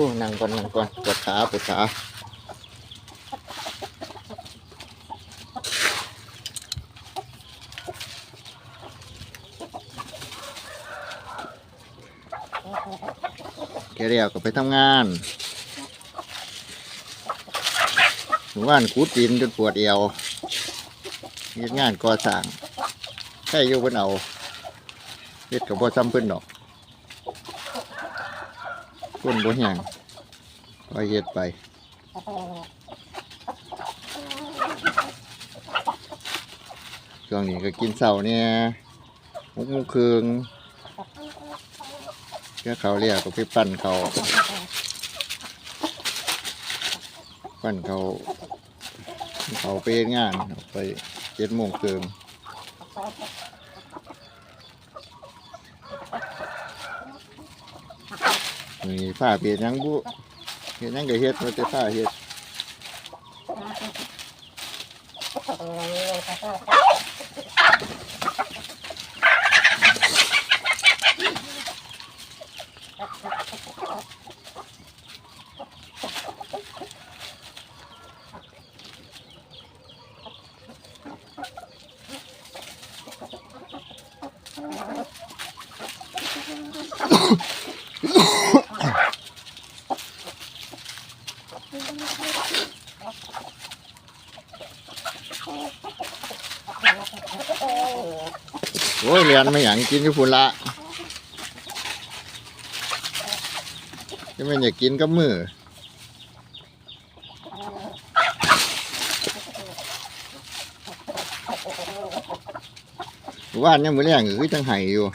อ้นั่งก่อนนั่งก่อนปวดขาปวดขาแกเรียกก็ไปทำงานหมู่บ้านคูดดินจนปวดเอวเฮ็ดงานก่อสร้างใช่อยู่เพิ่นเอาเฮ็ดกับบ่ซ้ำเพิ่นดอก คนบ่แห้งไปเฮ็ดไปช่วงนี้ก็กินเสาเนี่ยมุกมุกครึ่งแค่เขาเรียกก็ไปปั่นเขาปั่นเขาเขาไปงานไปเจ็ดโมงเกิน มีผ้าเปียกยังบุเฮ็ดยังก็เฮ็ดว่าแต่ผ้าเฮ็ด โอ้ยเรียนไม่หยังกินอยู่พุ่นละจะไม่นอยากกินกับมือว่านเนี่ยมือแรงก็คือจังไห้อยู่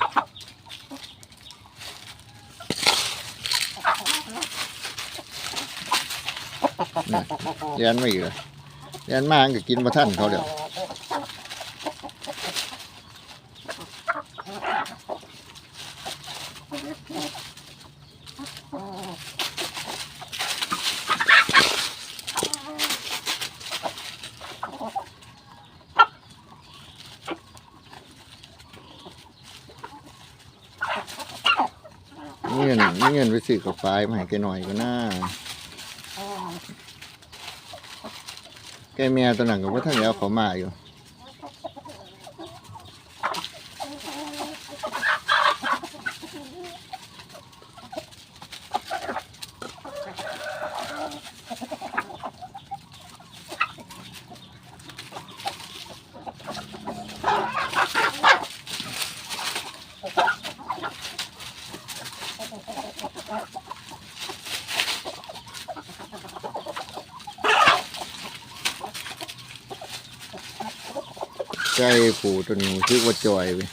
นะเรียนไม่อยู่เรียนมากก็กินมาท่านเขาเดี๋ยวเงินเงินไปซื้อกับไฟมาให้แกหน่อยก็น่า แกเมียตัวหนังกับว่าท่านแล้วเขามาอยู่ ใกล้ปู่ตัวนี้ชื่อว่าจอยเว้ย